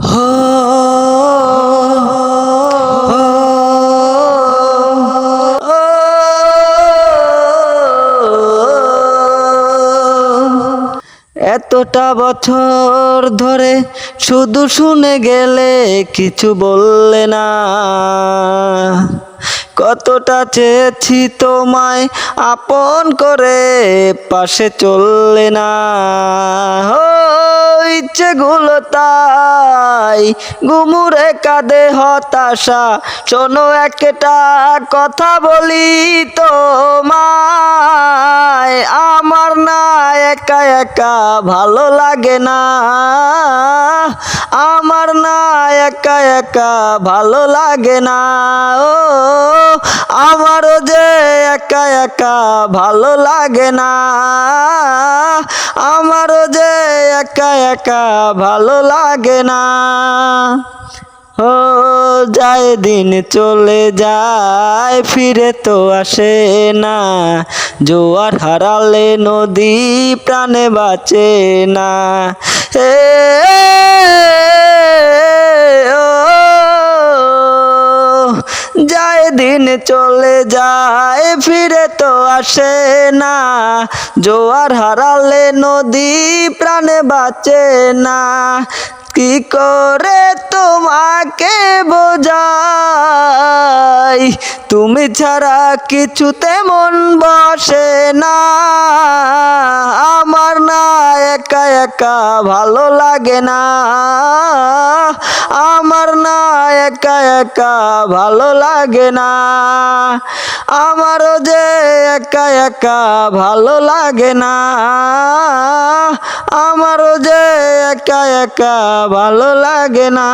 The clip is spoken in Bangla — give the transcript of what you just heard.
এতটা বছর ধরে শুধু শুনে গেলে কিছু বললে না। কতটা চেয়েছি তোমায় আপন করে পাশে চললে না। ইচ্ছেগুলো তাই গুমুরে কাঁদে হতাশা। শোনো একটা কথা বলি তোমায়। আমার না একা একা ভালো লাগে না। আমার না একা একা ভালো লাগে না। ও একা ভালো লাগে না। আমারও যে একা একা ভালো লাগে না। ও, যায় দিন চলে যায়, ফিরে তো আসে না। জোয়ার হারালে নদী প্রাণে বাঁচে না। দিন চলে যায়, ফিরে তো আসে না। জোয়ার হারালে নদী প্রাণে বাঁচে না। কি করে তোমাকে বোঝাই? তুমি ছাড়া কিছুতে মন বসে না। একা ভালো লাগে না। আমার না একা একা ভালো লাগে না। আমারও যে একা একা ভালো লাগে না। আমারও যে একা একা ভালো লাগে না।